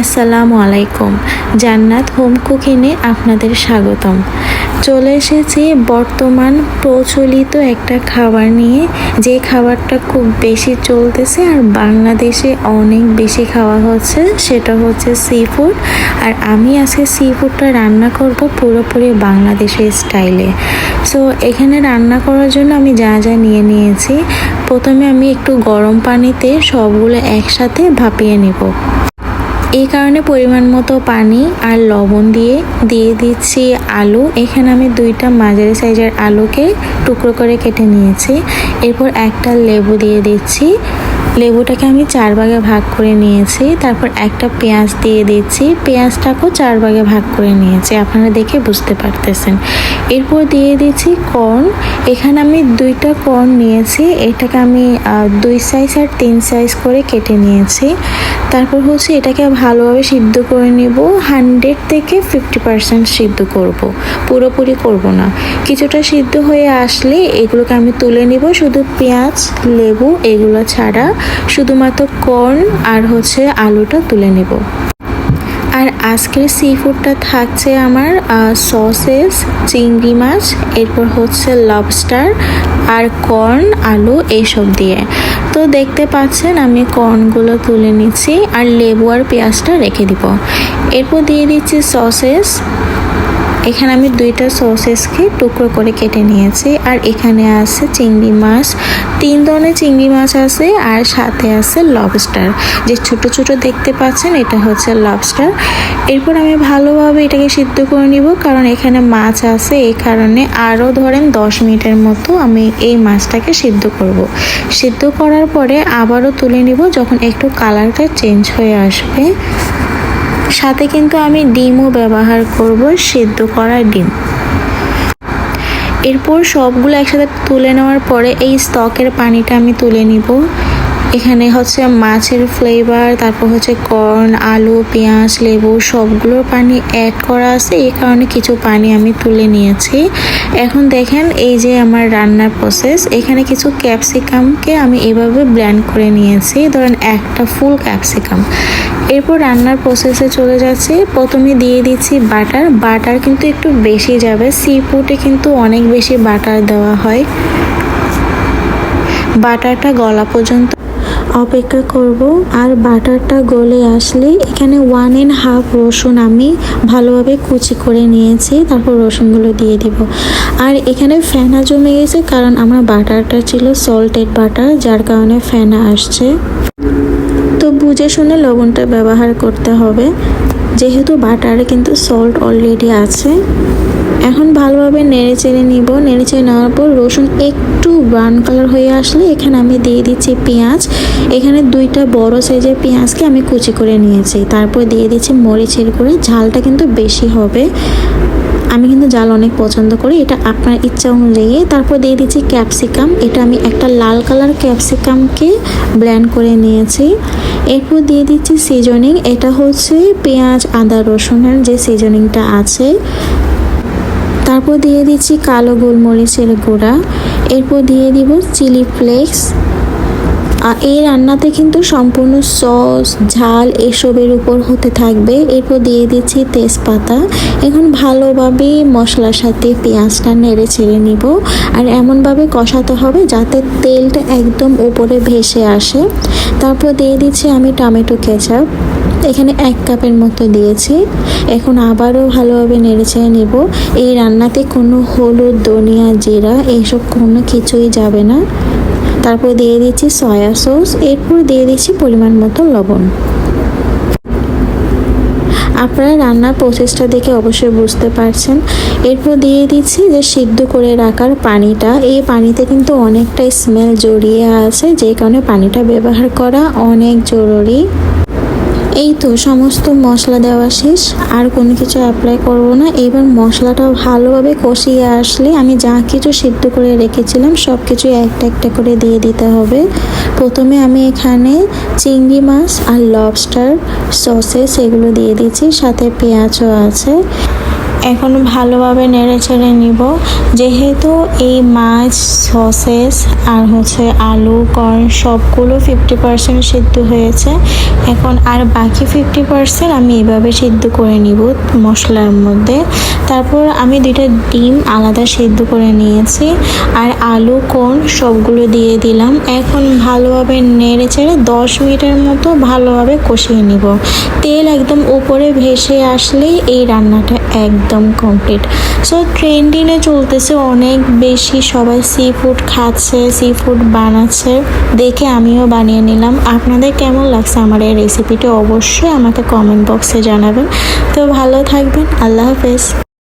আসসালামু আলাইকুম। জান্নাত হোম কুকিংয়ে আপনাদের স্বাগতম। চলে এসেছি বর্তমান প্রচলিত একটা খাবার নিয়ে। যে খাবারটা খুব বেশি চলতেছে আর বাংলাদেশে অনেক বেশি খাওয়া হচ্ছে, সেটা হচ্ছে সি ফুড আর আমি আজকে সি ফুডটা রান্না করব পুরোপুরি বাংলাদেশের স্টাইলে সো এখানে রান্না করার জন্য আমি যা যা নিয়ে নিয়েছি, প্রথমে আমি একটু গরম পানিতে সবগুলো একসাথে ভাপিয়ে নেব। এই কারণে পরিমাণ মতো পানি আর লবণ দিয়ে দিয়ে দিচ্ছি আলু। এখানে আমি দুইটা মাঝারি সাইজের আলুকে টুকরো করে কেটে নিয়েছি। এরপর একটা লেবু দিয়ে দিচ্ছি। লেবুটাকে আমি চার ভাগে ভাগ করে নিয়েছি। তারপর একটা পেঁয়াজ দিয়ে দিচ্ছি। পেঁয়াজটাকেও চার ভাগে ভাগ করে নিয়েছি। আপনারা দেখে বুঝতে পারতেছেন। এরপর দিয়ে দিচ্ছি কর্ন। এখানে আমি দুইটা কর্ন নিয়েছি। এটাকে আমি দুই সাইজ আর তিন সাইজ করে কেটে নিয়েছি। তারপর হচ্ছে এটাকে ভালোভাবে সিদ্ধ করে নেব। হান্ড্রেড থেকে ফিফটি পার্সেন্ট সিদ্ধ করব। পুরোপুরি করব না। কিছুটা সিদ্ধ হয়ে আসলে এগুলোকে আমি তুলে নিব। শুধু পেঁয়াজ, লেবু এগুলো ছাড়া শুধুমাত্র কর্ন আর হচ্ছে আলুটা তুলে নেব। আর আজকের সি ফুডটা থাকছে আমার সসেস চিংড়ি মাছ, এরপর হচ্ছে লবস্টার আর কর্ন আলু এইসব দিয়ে। তো দেখতে পাচ্ছেন আমি কর্নগুলো তুলে নিচ্ছি আর লেবু আর পেঁয়াজটা রেখে দিব। এরপর দিয়ে দিচ্ছি সসেস এখানে আমি দুইটা সসেসকে টুকরো করে কেটে নিয়েছি, আর এখানে আছে চিংড়ি মাছ। তিন ধরনের চিংড়ি মাছ আছে, আর সাথে আছে লবস্টার যে ছোট ছোট দেখতে পাচ্ছেন, এটা হচ্ছে লবস্টার এরপর আমি ভালোভাবে এটাকে সিদ্ধ করে নিব, কারণ এখানে মাছ আছে, এই কারণে আরও ধরেন দশ মিনিটের মতো আমি এই মাছটাকে সিদ্ধ করব। সিদ্ধ করার পরে আবারও তুলে নিব, যখন একটু কালারটা চেঞ্জ হয়ে আসবে। সাথে কিন্তু আমি ডিমও ব্যবহার করব, সিদ্ধ করা ডিম। এরপর সবগুলো একসাথে তুলে নেওয়ার পরে এই স্টকের পানিটা আমি তুলে নিব। এখানে হচ্ছে মাছের ফ্লেভার তারপর হচ্ছে কর্ন আলু, পেঁয়াজ, লেবু, সবগুলোর পানি অ্যাড করা আছে, এই কারণে কিছু পানি আমি তুলে নিয়েছি। এখন দেখেন এই যে আমার রান্নার প্রসেস এখানে কিছু ক্যাপসিকামকে আমি এভাবে ব্ল্যান্ড করে নিয়েছি। ধরেন একটা ফুল ক্যাপসিকাম এরপর রান্নার প্রসেসে চলে যাচ্ছে। প্রথমে দিয়ে দিচ্ছি বাটার। বাটার কিন্তু একটু বেশি যাবে। সি ফুডে কিন্তু অনেক বেশি বাটার দেওয়া হয়। বাটারটা গলা পর্যন্ত অপেক্ষা করব। আর বাটারটা গলে আসলে এখানে ওয়ান অ্যান্ড হাফ রসুন আমি ভালোভাবে কুচি করে নিয়েছি। তারপর রসুনগুলো দিয়ে দিব। আর এখানে ফেনা জমে গেছে কারণ আমার বাটারটা ছিল সল্টেড বাটার, যার কারণে ফেনা আসছে। বুঝে শুনে লবণটা ব্যবহার করতে হবে। যেহেতু বাটারে কিন্তু সল্ট অলরেডি আছে। এখন ভালোভাবে নেড়ে চেড়ে নিব। নেড়ে চেড়ে নেওয়ার পর রসুন একটু ব্রাউন কালার হয়ে আসলে এখানে আমি দিয়ে দিচ্ছি পেঁয়াজ। এখানে দুইটা বড় সাইজের পেঁয়াজকে আমি কুচি করে নিয়েছি। তারপর দিয়ে দিচ্ছি মরিচের করে ঝালটা কিন্তু বেশি হবে। আমি কিন্তু জাল অনেক পছন্দ করি। এটা আপনার ইচ্ছা অনুযায়ী। তারপর দিয়ে দিচ্ছি ক্যাপসিকাম। এটা আমি একটা লাল কালার ক্যাপসিকামকে ব্ল্যান্ড করে নিয়েছি। এরপর দিয়ে দিচ্ছি সিজনিং এটা হচ্ছে পেঁয়াজ, আদা, রসুনের যে সিজনিংটা আছে। তারপর দিয়ে দিচ্ছি কালো গোলমরিচের গুঁড়া। এরপর দিয়ে দিব চিলি ফ্লেক্স এই রান্নাতে কিন্তু সম্পূর্ণ সস, ঝাল এসবের উপর হতে থাকবে। এরপর দিয়ে দিচ্ছি তেজপাতা। এখন ভালোভাবে মশলার সাথে পেঁয়াজটা নেড়ে ছেড়ে নিব। আর এমনভাবে কষাতে হবে যাতে তেলটা একদম উপরে ভেসে আসে। তারপর দিয়ে দিচ্ছি আমি টমেটো কেচাপ। এখানে এক কাপের মতো দিয়েছি। এখন আবারও ভালোভাবে নেড়েচেড়ে নেব। এই রান্নাতে কোনো হলুদ, ধনিয়া, জিরা এইসব কোনো কিছুই যাবে না। তারপর দিয়ে দিচ্ছি সয়া সস, এরপর দিয়ে দিচ্ছি পরিমাণ মতো লবণ। আপনারা রান্নার প্রসেসটা দেখে অবশ্যই বুঝতে পারছেন। এরপর দিয়ে দিচ্ছি যে সিদ্ধ করে রাখার পানিটা। এই পানিতে কিন্তু অনেকটা স্মেল জড়িয়ে আছে, যে কারণে পানিটা ব্যবহার করা অনেক জরুরি। এই তো, সমস্ত মশলা দেওয়া শেষ, আর কোনো কিছু অ্যাপ্লাই করব না। এবার মশলাটা ভালোভাবে কষিয়ে আসলে আমি যা কিছু সিদ্ধ করে রেখেছিলাম সব কিছু একটা একটা করে দিয়ে দিতে হবে। প্রথমে আমি এখানে চিংড়ি মাছ আর লবস্টার সসেস এগুলো দিয়ে দিচ্ছি সাথে পেঁয়াজও আছে। এখন ভালোভাবে নেড়ে চেড়ে নিব। যেহেতু এই মাছ, সসেস আর হচ্ছে আলু, কর্ন সবগুলো ফিফটি পার্সেন্ট সিদ্ধ হয়েছে। এখন আর বাকি ফিফটি পার্সেন্ট আমি এভাবে সিদ্ধ করে নিব মশলার মধ্যে। তারপর আমি দুইটা ডিম আলাদা সেদ্ধ করে নিয়েছি আর আলু কর্ন সবগুলো দিয়ে দিলাম। এখন ভালোভাবে নেড়ে চেড়ে দশ মিনিটের মতো ভালোভাবে কষিয়ে নিব। তেল একদম উপরে ভেসে আসলেই এই রান্নাটা একদম কমপ্লিট সো ট্রেন্ডিংয়ে চলতেছে অনেক বেশি সবাই সি ফুড খাচ্ছে সি ফুড বানাচ্ছে। দেখে আমিও বানিয়ে নিলাম। আপনাদের কেমন লাগছে আমার এই রেসিপিটা অবশ্যই আমাকে কমেন্ট বক্সে জানাবেন। তো ভালো থাকবেন। আল্লাহ হাফেজ।